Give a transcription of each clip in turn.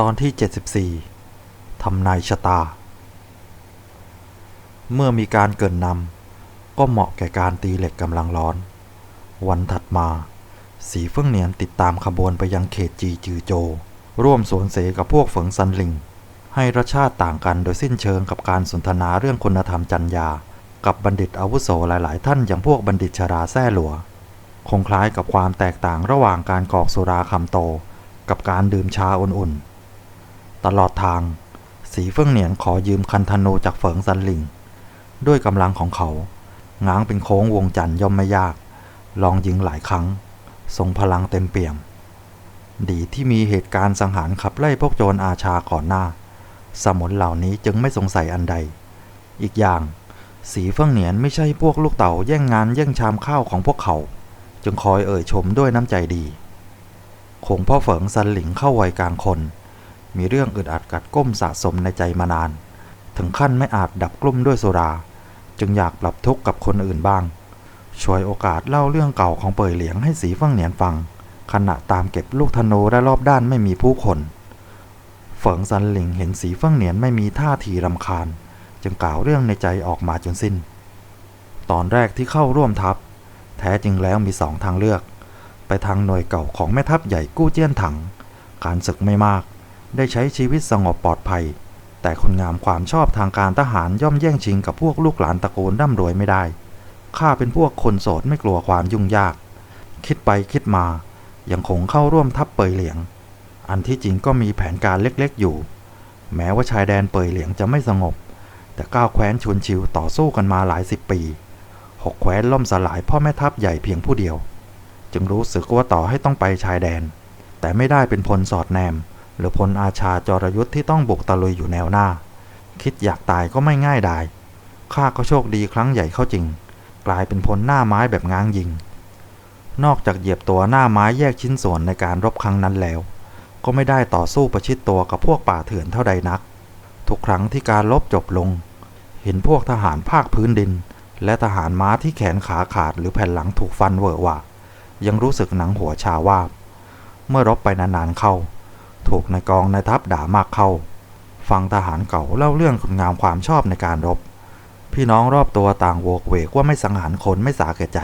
ตอนที่ 74 ทำนายชะตา เมื่อมีการเกินนำก็เหมาะแก่การตีเหล็กกำลังร้อน วันถัดมา สีเฟื่องเหนียนติดตามขบวนไปยังเขตจีจือโจ ร่วมสวนเสกับพวกเฝิงซันหลิง ให้รสชาติต่างกันโดยสิ้นเชิงกับการสนทนาเรื่องคุณธรรมจัญญา กับบัณฑิตอาวุโสหลาย ๆ ท่านอย่างพวกบัณฑิตชราแซ่หลัว คงคล้ายกับความแตกต่างระหว่างการกรอกสุราคำโต กับการดื่มชาอุ่นๆ ตลอดทาง สีเฟื่องเหนียนขอยืมคันธนูจากเฝิงซันหลิง ด้วยกำลังของเขาง้างเป็นโค้งวงจันทร์ย่อมไม่ยาก ลองยิงหลายครั้ง ทรงพลังเต็มเปี่ยม ดีที่มีเหตุการณ์สังหารขับไล่พวกโจรอาชาก่อนหน้า สมุนเหล่านี้จึงไม่สงสัยอันใด อีกอย่าง สีเฟื่องเหนียนไม่ใช่พวกลูกเต่าแย่งงานแย่งชามข้าวของพวกเขา จึงคอยเอ่ยชมด้วยน้ำใจดีคงพ่อเฝิงซันหลิงเข้าวัยกลางคน มีเรื่องอึดอัดกัดก้มสะสมในใจมานาน ถึงขั้นไม่อาจดับกลุ้มด้วยสุราจึงอยากปรับทุกข์กับคนอื่นบ้าง ช่วยโอกาสเล่าเรื่องเก่าของเป่ยเหลียงให้สีเฟั่งเหนียนฟัง ขณะตามเก็บลูกธนูและรอบด้านไม่มีผู้คน เฝิงซันหลิงเห็นสีเฟั่งเหนียนไม่มีท่าทีรำคาญ จึงกล่าวเรื่องในใจออกมาจนสิ้น ตอนแรกที่เข้าร่วมทัพ แท้จริงแล้วมีสองทางเลือก ไปทางหน่วยเก่าของแม่ทัพใหญ่กู้เจี้ยนถัง การศึกไม่มาก ได้ใช้ชีวิตสงบปลอดภัย แต่คนงามความชอบทางการทหารย่อมแย่งชิงกับพวกลูกหลานตระกูลร่ำรวยไม่ได้ ข้าเป็นพวกคนโสดไม่กลัวความยุ่งยาก คิดไปคิดมายังคงเข้าร่วมทัพเปยเหลียง อันที่จริงก็มีแผนการเล็กๆอยู่ แม้ว่าชายแดนเปยเหลียงจะไม่สงบ แต่ก้าวแคว้นชวนชิวต่อสู้กันมาหลายสิบปีหกแคว้นล่มสลายพ่อแม่ทัพใหญ่เพียงผู้เดียว จึงรู้สึกว่าต่อให้ต้องไปชายแดน แต่ไม่ได้เป็นพลสอดแนม หรือพลอาชาจรยุทธ์ที่ต้องบุกตะลุยอยู่แนวหน้า คิดอยากตายก็ไม่ง่ายดายข้าก็โชคดีครั้งใหญ่เข้าจริง กลายเป็นพลหน้าไม้แบบง้างยิง นอกจากเหยียบตัวหน้าไม้แยกชิ้นส่วนในการรบครั้งนั้นแล้ว ก็ไม่ได้ต่อสู้ประชิดตัวกับพวกป่าเถื่อนเท่าใดนัก ทุกครั้งที่การลบจบลง เห็นพวกทหารภาคพื้นดิน และทหารม้าที่แขนขาขาดหรือแผ่นหลังถูกฟันเวอะวะยังรู้สึกหนังหัวชาวาบ เมื่อรบไปนานๆเข้า ถูกนายกองนายทัพด่ามากเข้า ฟังทหารเก่าเล่าเรื่องคุณงามความชอบในการรบ พี่น้องรอบตัวต่างโวกเวกว่าไม่สังหารคนไม่สาแก่ใจ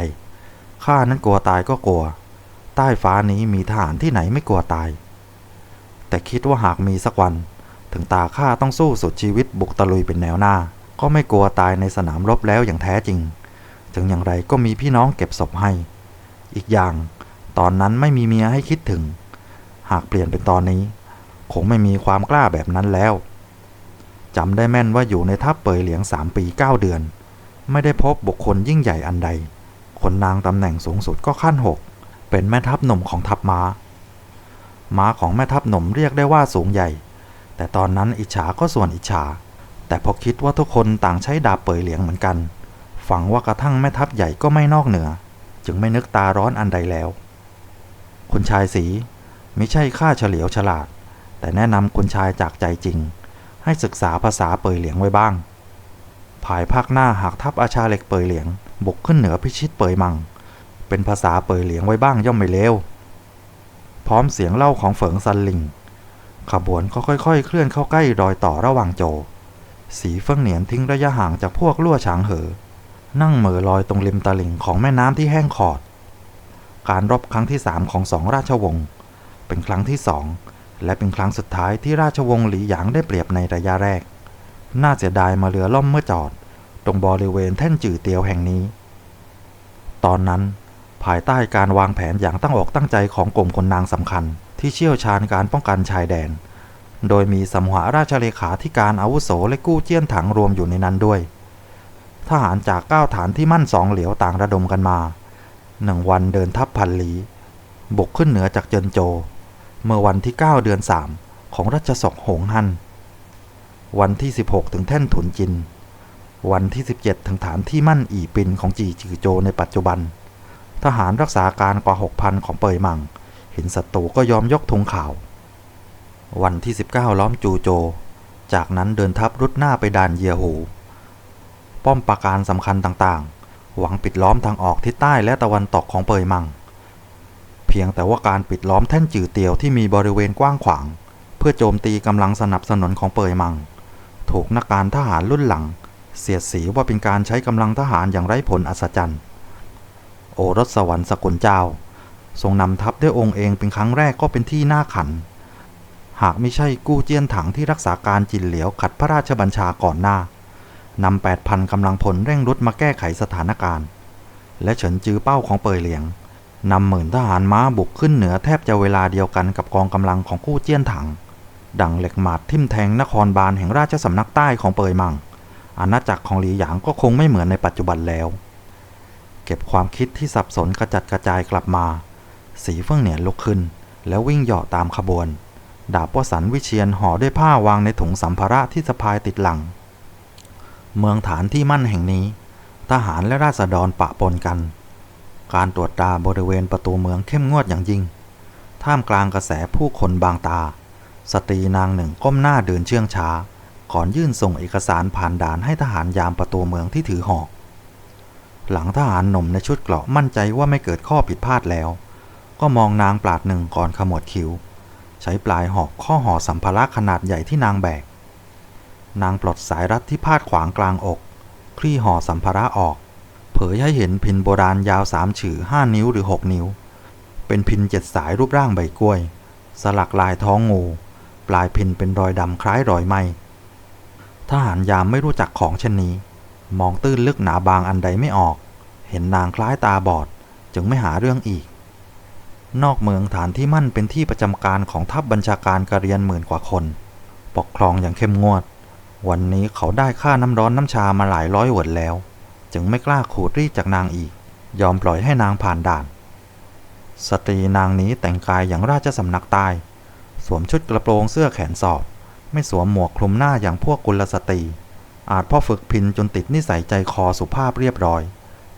ข้านั้นกลัวตายก็กลัว ใต้ฟ้านี้มีทหารที่ไหนไม่กลัวตาย แต่คิดว่าหากมีสักวัน ถึงตาข้าต้องสู้สุดชีวิตบุกตะลุยเป็นแนวหน้า ก็ไม่กลัวตายในสนามรบแล้วอย่างแท้จริง ถึงอย่างไรก็มีพี่น้องเก็บศพให้ อีกอย่าง ตอนนั้นไม่มีเมียให้คิดถึง หากเปลี่ยนเป็นตอนนี้ คงไม่มีความกล้าแบบนั้นแล้วจำได้แม่นว่าอยู่ในทัพเปยเหลียงสามปีเก้าเดือน ไม่ได้พบบุคคลยิ่งใหญ่อันใดคนนางตำแหน่งสูงสุดก็ขั้นหกเป็นแม่ทัพหนุ่มของทัพม้า ม้าของแม่ทัพหนุ่มเรียกได้ว่าสูงใหญ่ แต่ตอนนั้นอิจฉาก็ส่วนอิจฉา แต่พอคิดว่าทุกคนต่างใช้ดาบเปยเหลียงเหมือนกัน ฝังว่ากระทั่งแม่ทัพใหญ่ก็ไม่นอกเหนือ จึงไม่นึกตาร้อนอันใดแล้ว คุณชายสี ม่ใช่ข้าเฉลียวฉลาด แต่แนะนำคุณชายจากใจจริง ให้ศึกษาภาษาเปยเหลียงไว้บ้าง ภายภาคหน้าหากทัพอาชาเหล็กเปยเหลียง บุกขึ้นเหนือพิชิตเปยมัง เป็นภาษาเปยเหลียงไว้บ้างย่อมไม่เลวพร้อมเสียงเล่าของเฝิงซันลิงขบวนก็ค่อยๆ เคลื่อนเข้าใกล้รอยต่อระหว่างโจ สีเฟิงเหนียนทิ้งระยะห่างจากพวกลั่วฉางเหอ นั่งเหม่อลอยตรงริมตลิ่งของแม่น้ำที่แห้งขอด การรบครั้งที่สามของสองราชวงศ์ เป็นครั้งที่สองและเป็นครั้งสุดท้ายที่ราชวงศ์หลีหยางได้เปรียบในระยะแรก น่าเสียดายมาเรือล่มเมื่อจอด ตรงบริเวณแท่นจื่อเตียวแห่งนี้ ตอนนั้น ภายใต้การวางแผนอย่างตั้งอกตั้งใจของกรมคนนางสำคัญ ที่เชี่ยวชาญการป้องกันชายแดน โดยมีสมหาราชเลขาธิการอาวุโสและกู้เจี้ยนถังรวมอยู่ในนั้นด้วย ทหารจากเก้าฐานที่มั่นสองเหลียวต่างระดมกันมาหนึ่งวันเดินทัพพันหลี บุกขึ้นเหนือจากเจินโจ เมื่อวันที่ 9 เดือน 3 ของรัชสกหงฮัน วันที่ 16 ถึงแท่นถุนจิน วันที่ 17 ถึงฐานที่มั่นอีปินของจีจือโจในปัจจุบัน ทหารรักษาการกว่า 6,000 ของเปยมัง เห็นศัตรูก็ยอมยกธงขาว วันที่ 19 ล้อมจูโจ จากนั้นเดินทัพรุดหน้าไปด่านเยียหู ป้อมปราการสำคัญต่างๆ หวังปิดล้อมทางออกทิศใต้และตะวันตกของเปยมัง เพียงแต่ว่าการปิดล้อมแท่นจือเตียวที่มีบริเวณกว้างขวาง เพื่อโจมตีกำลังสนับสนุนของเปยมัง ถูกนักการทหารรุ่นหลัง เสียดสีว่าเป็นการใช้กำลังทหารอย่างไร้ผลอัศจรรย์ โอรสสวรรค์สกุลเจ้า ทรงนำทัพด้วยองค์เองเป็นครั้งแรกก็เป็นที่น่าขัน หากไม่ใช่กู้เจี้ยนถังที่รักษาการจินเหลียวขัดพระราชบัญชาก่อนหน้านำ8,000กำลังพลเร่งรุดมาแก้ไขสถานการณ์ และเฉินจื้อเป้าของเปยเหลียง นำหมื่นทหารม้าบุกขึ้นเหนือแทบจะเวลาเดียวกันกับกองกำลังของกู้เจี้ยนถัง ดังเหล็กหมาดทิ่มแทงนครบาลแห่งราชสำนักใต้ของเปยมัง อาณาจักรของหลีหยางก็คงไม่เหมือนในปัจจุบันแล้ว เก็บความคิดที่สับสนกระจัดกระจายกลับมา สีเฟื่องเหนียนลุกขึ้น แล้ววิ่งเหาะตามขบวน ดาบวสันวิเชียนห่อด้วยผ้าวางในถุงสัมภาระที่สะพายติดหลัง เมืองฐานที่มั่นแห่งนี้ ทหารและราษฎรปะปนกัน การตรวจตาบริเวณประตูเมืองเข้มงวดอย่างยิ่ง ท่ามกลางกระแสผู้คนบางตา สตรีนางหนึ่งก้มหน้าเดินเชื่องช้า ก่อนยื่นส่งเอกสารผ่านด่านให้ทหารยามประตูเมืองที่ถือหอก หลังทหารหนุ่มในชุดเกราะมั่นใจว่าไม่เกิดข้อผิดพลาดแล้ว ก็มองนางปราดหนึ่งก่อนขมวดคิ้ว ใช้ปลายหอกข้อห่อสัมภาระขนาดใหญ่ที่นางแบก นางปลดสายรัดที่พาดขวางกลางอก คลี่ห่อสัมภาระออก เผยให้เห็นพินโบราณยาวสามฉือห้านิ้วหรือหกนิ้ว เป็นพินเจ็ดสายรูปร่างใบกล้วย สลักลายท้องงู ปลายพินเป็นรอยดำคล้ายรอยไหมทหารยามไม่รู้จักของเช่นนี้ มองตื้นลึกหนาบางอันใดไม่ออก เห็นนางคล้ายตาบอด จึงไม่หาเรื่องอีก นอกเมืองฐานที่มั่นเป็นที่ประจำการของทัพบัญชาการกระเรียนหมื่นกว่าคน ปกครองอย่างเข้มงวด วันนี้เขาได้ค่าน้ำร้อนน้ำชามาหลายร้อยหวนแล้ว จึงไม่กล้าขูดรีดจากนางอีก ยอมปล่อยให้นางผ่านด่าน สตรีนางนี้แต่งกายอย่างราชสำนักใต้สวมชุดกระโปรงเสื้อแขนสอบ ไม่สวมหมวกคลุมหน้าอย่างพวกกุลสตรี อาจพ่อฝึกพินจนติดนิสัยใจคอสุภาพเรียบร้อย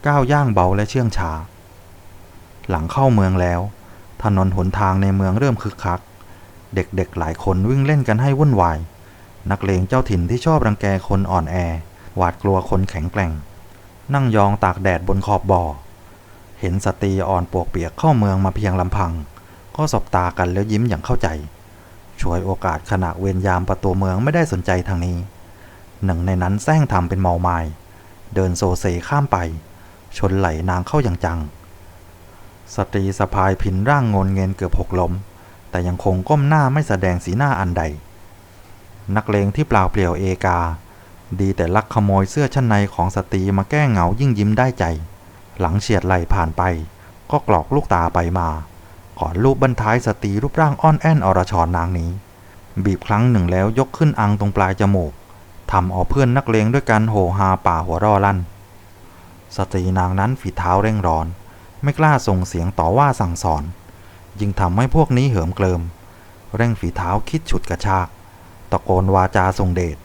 ก้าวย่างเบาและเชื่องช้า หลังเข้าเมืองแล้ว ถนนหนทางในเมืองเริ่มคึกคัก เด็กๆหลายคนวิ่งเล่นกันให้วุ่นวาย นักเลงเจ้าถิ่นที่ชอบรังแกคนอ่อนแอ หวาดกลัวคนแข็งแกร่ง นั่งยองตากแดดบนขอบบ่อ เห็นสตรีอ่อนปวกเปียกเข้าเมืองมาเพียงลำพัง ก็สบตากันแล้วยิ้มอย่างเข้าใจ ช่วยโอกาสขณะเวรยามประตูเมืองไม่ได้สนใจทางนี้ หนึ่งในนั้นแซงทำเป็นเมาไมา้เดินโซเซข้ามไป ชนไหลนางเข้าอย่างจัง สตรีสะพายพินร่างงนเงินเกือบหกล้ม แต่ยังคงก้มหน้าไม่แสดงสีหน้าอันใด นักเลงที่เปล่าเปลี่ยวเอกา ดีแต่ลักขโมยเสื้อชั้นในของสตรีมาแก้เหงายิ่งยิ้มได้ใจ หลังเฉียดไหลผ่านไป ก็กรอกลูกตาไปมา ก่อนลูกบรรท้ายสตรีรูปร่างอ่อนแอนอรชรนางนี้ บีบครั้งหนึ่งแล้วยกขึ้นอังตรงปลายจมูกทำเอาเพื่อนนักเลงด้วยกันโหฮาป่าหัวร่อลั่น สตรีนางนั้นฝีเท้าเร่งร้อน ไม่กล้าส่งเสียงต่อว่าสั่งสอนยิ่งทำให้พวกนี้เหิมเกลิม เร่งฝีเท้าคิดฉุดกระชาก ตะโกนวาจาทรงเดช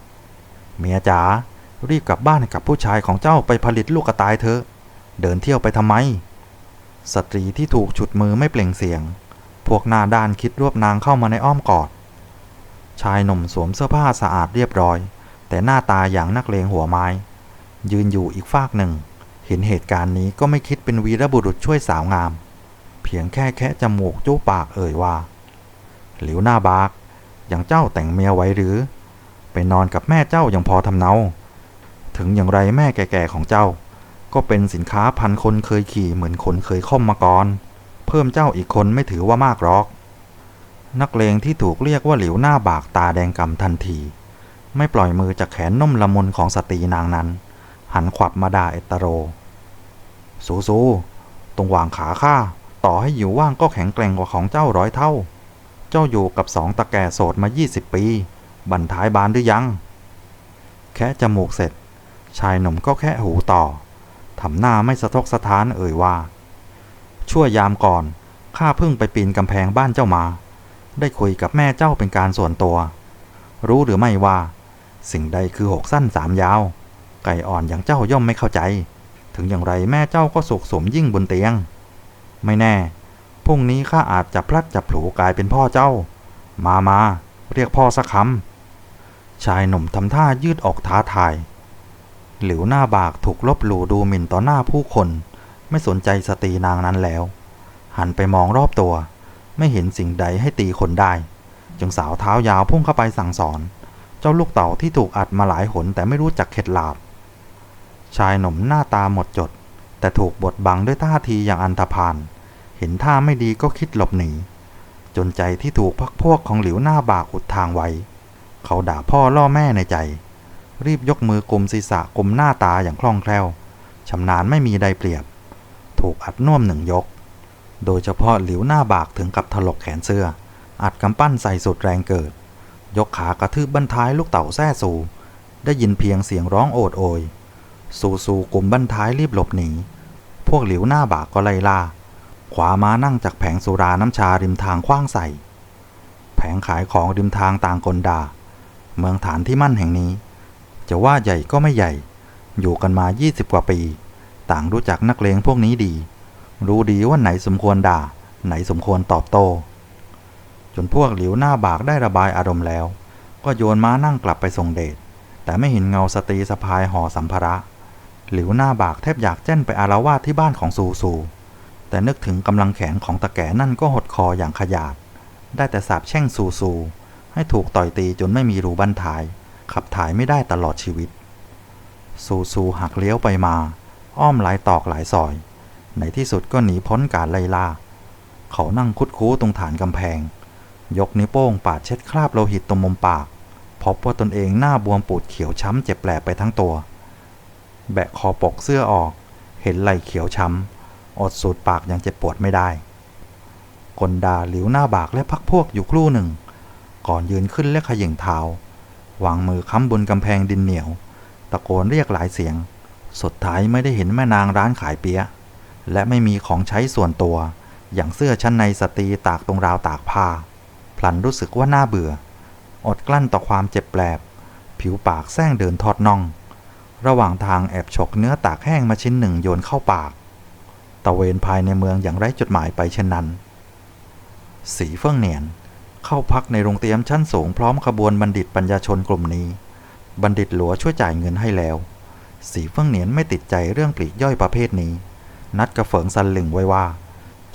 เมียจ๋ารีบกลับบ้านกับผู้ชายของเจ้าไปผลิตลูกกระต่ายเถอะ เดินเที่ยวไปทำไม สตรีที่ถูกฉุดมือไม่เปล่งเสียง พวกหน้าด้านคิดรวบนางเข้ามาในอ้อมกอด ชายหนุ่มสวมเสื้อผ้าสะอาดเรียบร้อย แต่หน้าตาอย่างนักเลงหัวไม้ ยืนอยู่อีกฟากหนึ่ง เห็นเหตุการณ์นี้ก็ไม่คิดเป็นวีรบุรุษช่วยสาวงาม เพียงแค่แค่จมูกจู้ปากเอ่ยว่า หลิวหน้าบากอย่างเจ้าแต่งเมียไว้หรือ ไปนอนกับแม่เจ้ายังพอทำเนา ถึงอย่างไรแม่แก่ๆของเจ้า ก็เป็นสินค้าพันคนเคยขี่เหมือนคนเคยค่อมมาก่อน เพิ่มเจ้าอีกคนไม่ถือว่ามากหรอก นักเลงที่ถูกเรียกว่าหลิวหน้าบากตาแดงกำทันที ไม่ปล่อยมือจากแขนนุ่มละมุนของสตรีนางนั้น หันขวับมาด่าเอตโร สูสูตรงวางขาข้าต่อให้อยู่ว่างก็แข็งแกร่งกว่าของเจ้าร้อยเท่า เจ้าอยู่กับสองตะแก่โสดมา 20 ปี บันท้ายบานหรือยัง แค่จมูกเสร็จ ชายหนุ่มก็แค่หูต่อทำหน้าไม่สะทกสะท้านเอ่ยว่า ชั่วยามก่อนข้าเพิ่งไปปีนกำแพงบ้านเจ้ามา ได้คุยกับแม่เจ้าเป็นการส่วนตัว รู้หรือไม่ว่า สิ่งใดคือหกสั้นสามยาว ไก่อ่อนอย่างเจ้าย่อมไม่เข้าใจ ถึงอย่างไรแม่เจ้าก็สุขสมยิ่งบนเตียง ไม่แน่พรุ่งนี้ข้าอาจจะพลัดจับผูกลายเป็นพ่อเจ้า มามา เรียกพ่อสักคำ ชายหนุ่มทำท่ายืดออกท้าทาย หลิวหน้าบากถูกลบหลู่ดูหมิ่นต่อหน้าผู้คน ไม่สนใจสตรีนางนั้นแล้ว หันไปมองรอบตัว ไม่เห็นสิ่งใดให้ตีคนได้ จึงสาวเท้ายาวพุ่งเข้าไปสั่งสอน เจ้าลูกเต่าที่ถูกอัดมาหลายหนแต่ไม่รู้จักเข็ดหลาบ ชายหนุ่มหน้าตาหมดจด แต่ถูกบดบังด้วยท่าทีอย่างอันธพาล เห็นท่าไม่ดีก็คิดหลบหนี จนใจที่ถูกพักพวกของหลิวหน้าบากอุดทางไว้ เขาด่าพ่อล่อแม่ในใจ รีบยกมือกลมศีรษะกลมหน้าตาอย่างคล่องแคล่วชำนาญไม่มีใดเปรียบ ถูกอัดน่วมหนึ่งยก โดยเฉพาะหลิวหน้าบากถึงกับถลกแขนเสื้อ อัดกำปั้นใส่สุดแรงเกิด ยกขากระทืบบั้นท้ายลูกเต่าแท้สูได้ยินเพียงเสียงร้องโอดโอย สูสูกลุ่มบั้นท้ายรีบหลบหนี พวกหลิวหน้าบากก็ไล่ล่า ขวามานั่งจากแผงสุราน้ำชาริมทางคว้างใส่ แผงขายของริมทางต่างกลดา เมืองฐานที่มั่นแห่งนี้ จะว่าใหญ่ก็ไม่ใหญ่ อยู่กันมา 20 กว่าปี ต่างรู้จักนักเลงพวกนี้ดี รู้ดีว่าไหนสมควรด่า ไหนสมควรตอบโต้ จนพวกหลิวหน้าบากได้ระบายอารมณ์แล้ว ก็โยนม้านั่งกลับไปส่งเดช แต่ไม่เห็นเงาสตรีสะพายห่อสัมภาระ หลิวหน้าบากแทบอยากแจ้นไปอารวาสที่บ้านของซูซูแต่นึกถึงกำลังแขนของตะแก่นั่นก็หดคออย่างขยาด ได้แต่สาบแช่งซูซู ให้ถูกต่อยตีจนไม่มีรูบั้นท้าย ขับถ่ายไม่ได้ตลอดชีวิต ซูซูหักเลี้ยวไปมา อ้อมหลายตอกหลายซอย ในที่สุดก็หนีพ้นการไล่ล่า เขานั่งคุดคู้ตรงฐานกำแพง ยกนิ้วโป้งปาดเช็ดคราบโลหิตตรงมุมปาก พบว่าตนเองหน้าบวมปูดเขียวช้ำเจ็บแปลไปทั้งตัว แบะคอปกเสื้อออก เห็นไหล่เขียวช้ำ อดสูดปากยังเจ็บปวดไม่ได้กลดาหลิวหน้าบากและพักพวกอยู่ครู่หนึ่ง ก่อนยืนขึ้นและขย่งเท้าวางมือค้ำบนกำแพงดินเหนียว ตะโกนเรียกหลายเสียง สุดท้ายไม่ได้เห็นแม่นางร้านขายเปี๊ยะ และไม่มีของใช้ส่วนตัว อย่างเสื้อชั้นในสตรีตากตรงราวตากผ้า พลันรู้สึกว่าน่าเบื่อ อดกลั้นต่อความเจ็บแปลบ ผิวปากแซงเดินทอดน่อง ระหว่างทางแอบฉกเนื้อตากแห้งมาชิ้นหนึ่งโยนเข้าปาก ตะเวนภายในเมืองอย่างไร้จุดหมายไปเช่นนั้น สีเฟื่องเหนียน เข้าพักในโรงเตรียมชั้นสูงพร้อมขบวนบัณฑิตปัญญาชนกลุ่มนี้ บัณฑิตหลัวช่วยจ่ายเงินให้แล้ว สีเฟื่องเหนียนไม่ติดใจเรื่องปลีกย่อยประเภทนี้ นัดกระเฟิงซันหลึงไว้ว่า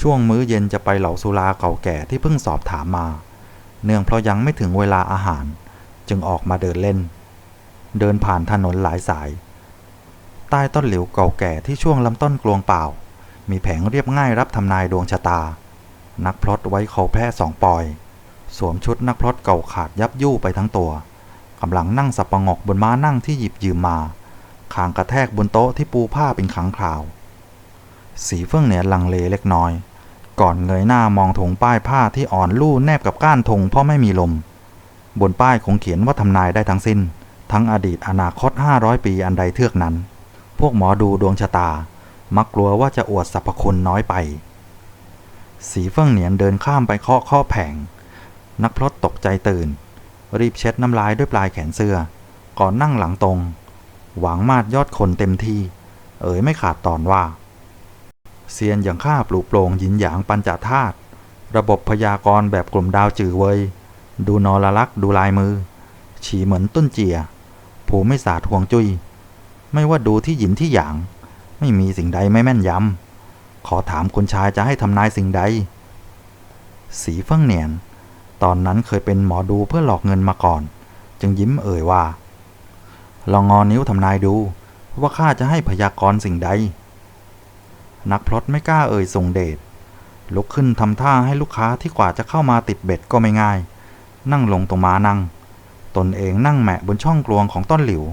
ช่วงมื้อเย็นจะไปเหล่าสุราเก่าแก่ที่เพิ่งสอบถามมา เนื่องเพราะยังไม่ถึงเวลาอาหาร จึงออกมาเดินเล่น เดินผ่านถนนหลายสาย ใต้ต้นหลิวเก่าแก่ที่ช่วงลำต้นกลวงเปล่า มีแผงเรียบง่ายรับทำนายดวงชะตา นักพลดไว้เขาแพร่สองปอย สวมชุดนักพรตเก่าขาดยับยู่ไปทั้งตัวกำลังนั่งสับประงกบนม้านั่งที่หยิบยืมมาคางกระแทกบนโต๊ะที่ปูผ้าเป็นขังคราว สีเฟื่องเหนียนลังเลเล็กน้อย ก่อนเงยหน้ามองถงป้ายผ้าที่อ่อนลู่แนบกับก้านธงเพราะไม่มีลม บนป้ายคงเขียนว่าทำนายได้ทั้งสิ้น ทั้งอดีตอนาคต 500 ปีอันใดเทือกนั้น พวกหมอดูดวงชะตา มักกลัวว่าจะอวดสรรพคุณน้อยไป สีเฟื่องเหนียนเดินข้ามไปเคาะเคาะแผง นักพลดตกใจตื่น รีบเช็ดน้ำลายด้วยปลายแขนเสื้อ ก่อนนั่งหลังตรง หวังมาดยอดคนเต็มที่ เอ๋ยไม่ขาดตอนว่า เซียนอย่างข้าปลูกโปร่งหยินหยางปัญจธาตุระบบพยากรณ์แบบกลุ่มดาวจือเวยดูนอละลักษ์ดูลายมือ ฉีเหมือนต้นเจีย ผูไม่สาดห่วงจุยไม่ว่าดูที่หยินที่หยาง ไม่มีสิ่งใดไม่แม่นยำขอถามคุณชายจะให้ทำนายสิ่งใด สีเฟื่องเหนียน ตอนนั้นเคยเป็นหมอดูเพื่อหลอกเงินมาก่อน จึงยิ้มเอ่ยว่า ลองงอนิ้วทำนายดู ว่าข้าจะให้พยากรณ์สิ่งใด นักพลดไม่กล้าเอ่ยส่งเดชลุกขึ้นทำท่าให้ลูกค้าที่กว่าจะเข้ามาติดเบ็ดก็ไม่ง่าย นั่งลงตรงม้านั่ง ตนเองนั่งแมะบนช่องกลวงของต้นหลิว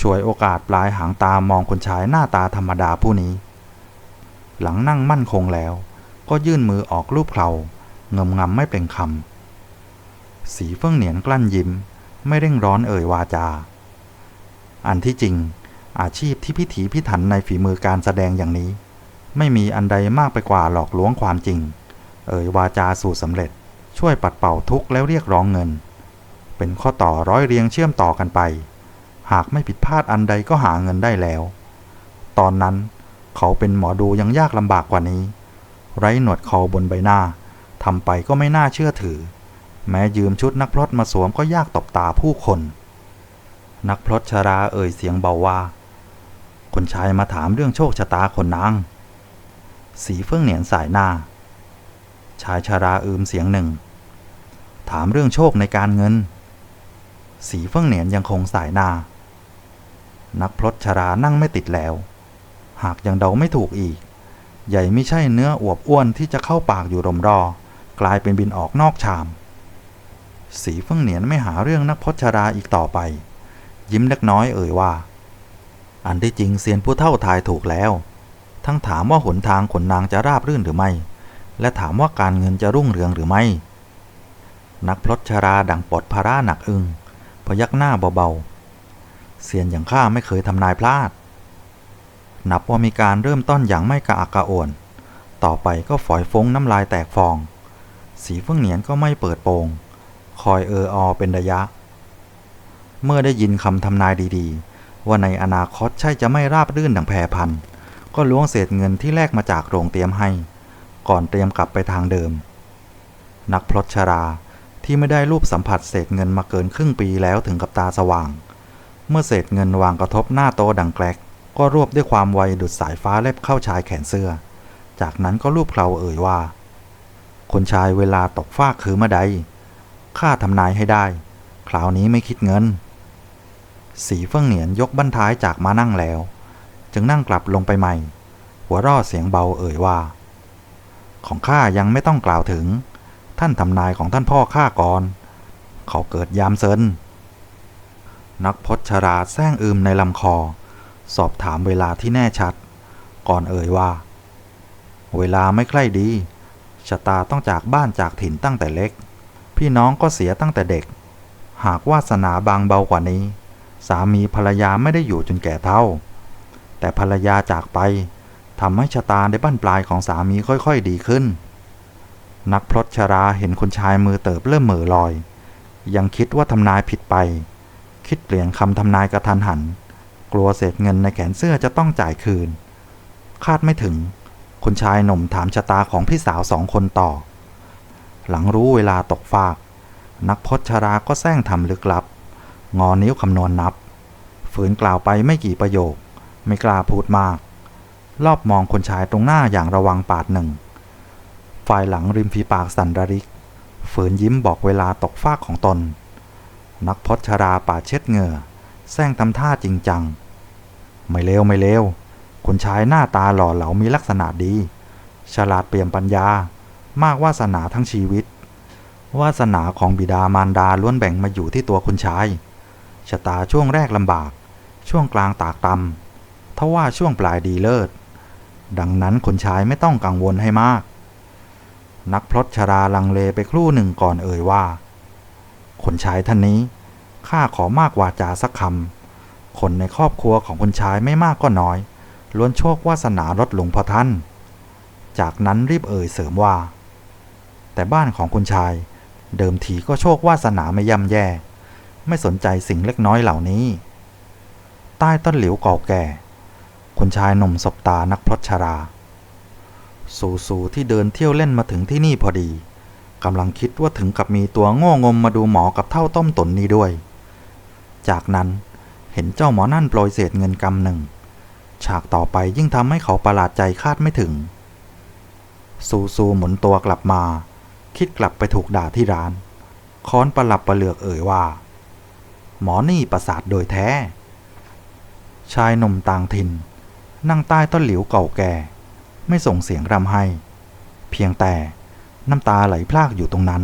ช่วยโอกาสปลายหางตามองคนชายหน้าตาธรรมดาผู้นี้ หลังนั่งมั่นคงแล้ว ก็ยื่นมือออกรูปเคราเงมงำไม่เป็นคำ สีเฟื่องเหนียนกลั้นยิ้ม ไม่เร่งร้อนเอ่ยวาจา อันที่จริง อาชีพที่พิถีพิถันในฝีมือการแสดงอย่างนี้ ไม่มีอันใดมากไปกว่าหลอกลวงความจริง เอ่ยวาจาสู่สำเร็จ ช่วยปัดเป่าทุกข์แล้วเรียกร้องเงิน เป็นข้อต่อร้อยเรียงเชื่อมต่อกันไป หากไม่ผิดพลาดอันใดก็หาเงินได้แล้ว ตอนนั้นเขาเป็นหมอดูยังยากลำบากกว่านี้ ไร้หนวดเขาบนใบหน้าทำไปก็ไม่น่าเชื่อถือ แม้ยืมชุดนักพรตมาสวมก็ยากตบตาผู้คน นักพรตชาราเอ่ยเสียงเบาว่า คนชายมาถามเรื่องโชคชะตาคนนาง สีเฟื่องเหนียนสายหน้า ชายชาราอืมเสียงหนึ่ง ถามเรื่องโชคในการเงิน สีเฟื่องเหนียนยังคงสายหน้า นักพลดชรานั่งไม่ติดแล้ว หากยังเดาไม่ถูกอีก ใหญ่ไม่ใช่เนื้ออวบอ้วนที่จะเข้าปากอยู่รมรอ กลายเป็นบินออกนอกชาม สีเฟื่องเหนียนไม่หาเรื่องนักพจชราอีกต่อไป ยิ้มเล็กน้อยเอ่ยว่า อันที่จริงเซียนผู้เท่าทายถูกแล้ว ทั้งถามว่าหนทางขนนางจะราบรื่นหรือไม่ และถามว่าการเงินจะรุ่งเรืองหรือไม่ นักพลชราดังปลดภาระหนักอึงพยักหน้าเบาๆ เซียนอย่างข้าไม่เคยทำนายพลาด นับว่ามีการเริ่มต้นอย่างไม่กระอักกระอ่วนต่อไปก็ฝอยฟงน้ำลายแตกฟอง สีเฟื่องเหนียนก็ไม่เปิดโปง คอยเอออเป็นระยะ เมื่อได้ยินคำทำนายดีๆ ว่าในอนาคตใช่จะไม่ราบรื่นดังแพรพันก็ล้วงเศษเงินที่แลกมาจากโรงเตรียมให้ ก่อนเตรียมกลับไปทางเดิม นักพลดชราที่ไม่ได้รูปสัมผัสเศษเงินมาเกินครึ่งปีแล้วถึงกับตาสว่าง เมื่อเศษเงินวางกระทบหน้าโตดังแกลกก็รวบด้วยความไวดุดสายฟ้าเล็บเข้าชายแขนเสื้อ จากนั้นก็รูปเคราเอ่ยว่า คนชายเวลาตกฟากคือเมื่อใด ข้าทำนายให้ได้ คราวนี้ไม่คิดเงิน สีเฟื่องเหนียนยกบั้นท้ายจากมานั่งแล้ว จึงนั่งกลับลงไปใหม่ หัวร่อเสียงเบาเอ่ยว่า ของข้ายังไม่ต้องกล่าวถึง ท่านทำนายของท่านพ่อข้าก่อน เขาเกิดยามเซินนักพจชราแซงอืมในลำคอ สอบถามเวลาที่แน่ชัด ก่อนเอ่ยว่า เวลาไม่ใกล้ดีชะตาต้องจากบ้านจากถิ่นตั้งแต่เล็ก พี่น้องก็เสียตั้งแต่เด็ก หากวาสนาบางเบากว่านี้ สามีภรรยาไม่ได้อยู่จนแก่เท่า แต่ภรรยาจากไปทำให้ชะตาในบ้านปลายของสามีค่อยๆดีขึ้น นักพลดชราเห็นคนชายมือเติบเริ่มเหม่อลอย ยังคิดว่าทำนายผิดไป คิดเปลี่ยนคำทำนายกระทันหัน กลัวเศษเงินในแขนเสื้อจะต้องจ่ายคืน คาดไม่ถึงคุณชายหนุ่มถามชะตาของพี่สาวสองคนต่อ หลังรู้เวลาตกฟาก นักพจชราก็แซงทำลึกลับ งอนิ้วคำนวณนนับ ฝืนกล่าวไปไม่กี่ประโยค ไม่กล้าพูดมาก รอบมองคนชายตรงหน้าอย่างระวังปาดหนึ่ง ฝ่ายหลังริมฝีปากสันระริก ฝืนยิ้มบอกเวลาตกฟากของตน นักพจชราปาดเช็ดเหงื่อแซงทำท่าจริงจัง ไม่เลวไม่เลวคนชายหน้าตาหล่อเหลามีลักษณะดี ฉลาดเปี่ยมปัญญา มากวาสนาทั้งชีวิต วาสนาของบิดามารดาล้วนแบ่งมาอยู่ที่ตัวคุณชาย ชะตาช่วงแรกลำบาก ช่วงกลางตากตำทว่าช่วงปลายดีเลิศ ดังนั้นคนชายไม่ต้องกังวลให้มาก นักพลดชราลังเลไปครู่หนึ่งก่อนเอ่ยว่า คนชายท่านนี้ ข้าขอมากวาจาสักคำ คนในครอบครัวของคนชายไม่มากก็น้อย ล้วนโชควาสนาลดลงพราะท่านจากนั้นรีบเอ่ยเสริมว่า แต่บ้านของคุณชาย เดิมทีก็โชควาสนาไม่ย่ำแย่ ไม่สนใจสิ่งเล็กน้อยเหล่านี้ ใต้ต้นหลิวเก่าแก่ คุณชายหนุ่มสบตานักพรตชรา สูสูที่เดินเที่ยวเล่นมาถึงที่นี่พอดีกำลังคิดว่าถึงกับมีตัวโง่งมมาดูหมอกับเท่าต้มตนนี้ด้วย จากนั้นเห็นเจ้าหมอนั่นโปรยเศษเงินกำหนึ่ง ฉากต่อไปยิ่งทำให้เขาประหลาดใจคาดไม่ถึง ซูซูหมุนตัวกลับมา คิดกลับไปถูกด่าที่ร้าน ค้อนประหลับประเหลือกเอ่ยว่า หมอนี่ประสาทโดยแท้ ชายหนุ่มต่างถิ่น นั่งใต้ต้นหลิวเก่าแก่ ไม่ส่งเสียงรำให้ เพียงแต่น้ำตาไหลพรากอยู่ตรงนั้น